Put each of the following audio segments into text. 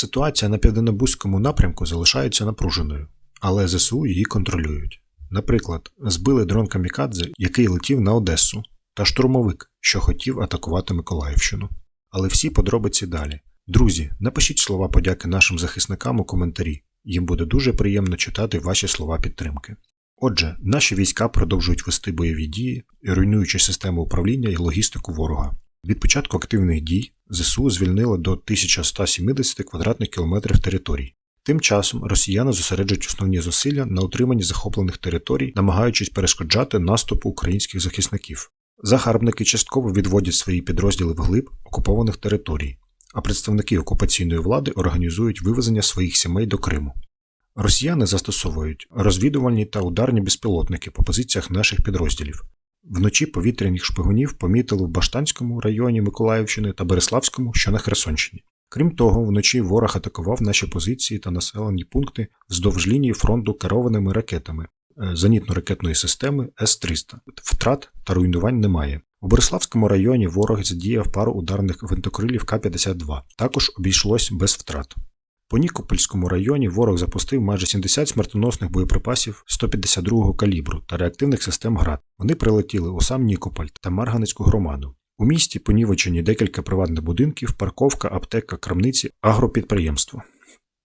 Ситуація на південнобузькому напрямку залишається напруженою, але ЗСУ її контролюють. Наприклад, збили дрон Камікадзе, який летів на Одесу, та штурмовик, що хотів атакувати Миколаївщину. Але всі подробиці далі. Друзі, напишіть слова подяки нашим захисникам у коментарі. Їм буде дуже приємно читати ваші слова підтримки. Отже, наші війська продовжують вести бойові дії, руйнуючи систему управління і логістику ворога. Від початку активних дій ЗСУ звільнили до 1170 квадратних кілометрів територій. Тим часом росіяни зосереджують основні зусилля на утриманні захоплених територій, намагаючись перешкоджати наступу українських захисників. Загарбники частково відводять свої підрозділи вглиб окупованих територій, а представники окупаційної влади організують вивезення своїх сімей до Криму. Росіяни застосовують розвідувальні та ударні безпілотники по позиціях наших підрозділів. Вночі повітряних шпигунів помітили в Баштанському районі Миколаївщини та Береславському, що на Херсонщині. Крім того, вночі ворог атакував наші позиції та населені пункти вздовж лінії фронту керованими ракетами е, зенітно-ракетної системи С-300. Втрат та руйнувань немає. У Бориславському районі ворог задіяв пару ударних гвинтокрилів К-52. Також обійшлось без втрат. По Нікопольському районі ворог запустив майже 70 смертоносних боєприпасів 152-го калібру та реактивних систем ГРАД. Вони прилетіли у сам Нікополь та Марганецьку громаду. У місті понівечені декілька приватних будинків, парковка, аптека, крамниці, агропідприємство.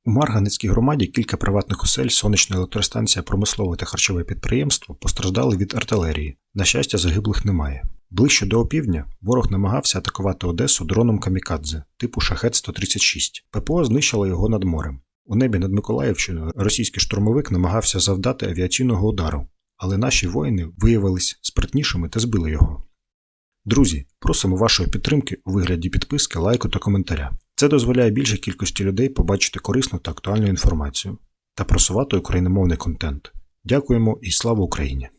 У Марганецькій громаді кілька приватних осель, сонячна електростанція, промислове та харчове підприємство постраждали від артилерії. На щастя, загиблих немає. Ближче до опівдня ворог намагався атакувати Одесу дроном Камікадзе типу Шахет-136. ППО знищило його над морем. У небі над Миколаївщиною російський штурмовик намагався завдати авіаційного удару, але наші воїни виявились спритнішими та збили його. Друзі, просимо вашої підтримки у вигляді підписки, лайку та коментаря. Це дозволяє більшій кількості людей побачити корисну та актуальну інформацію та просувати україномовний контент. Дякуємо і слава Україні!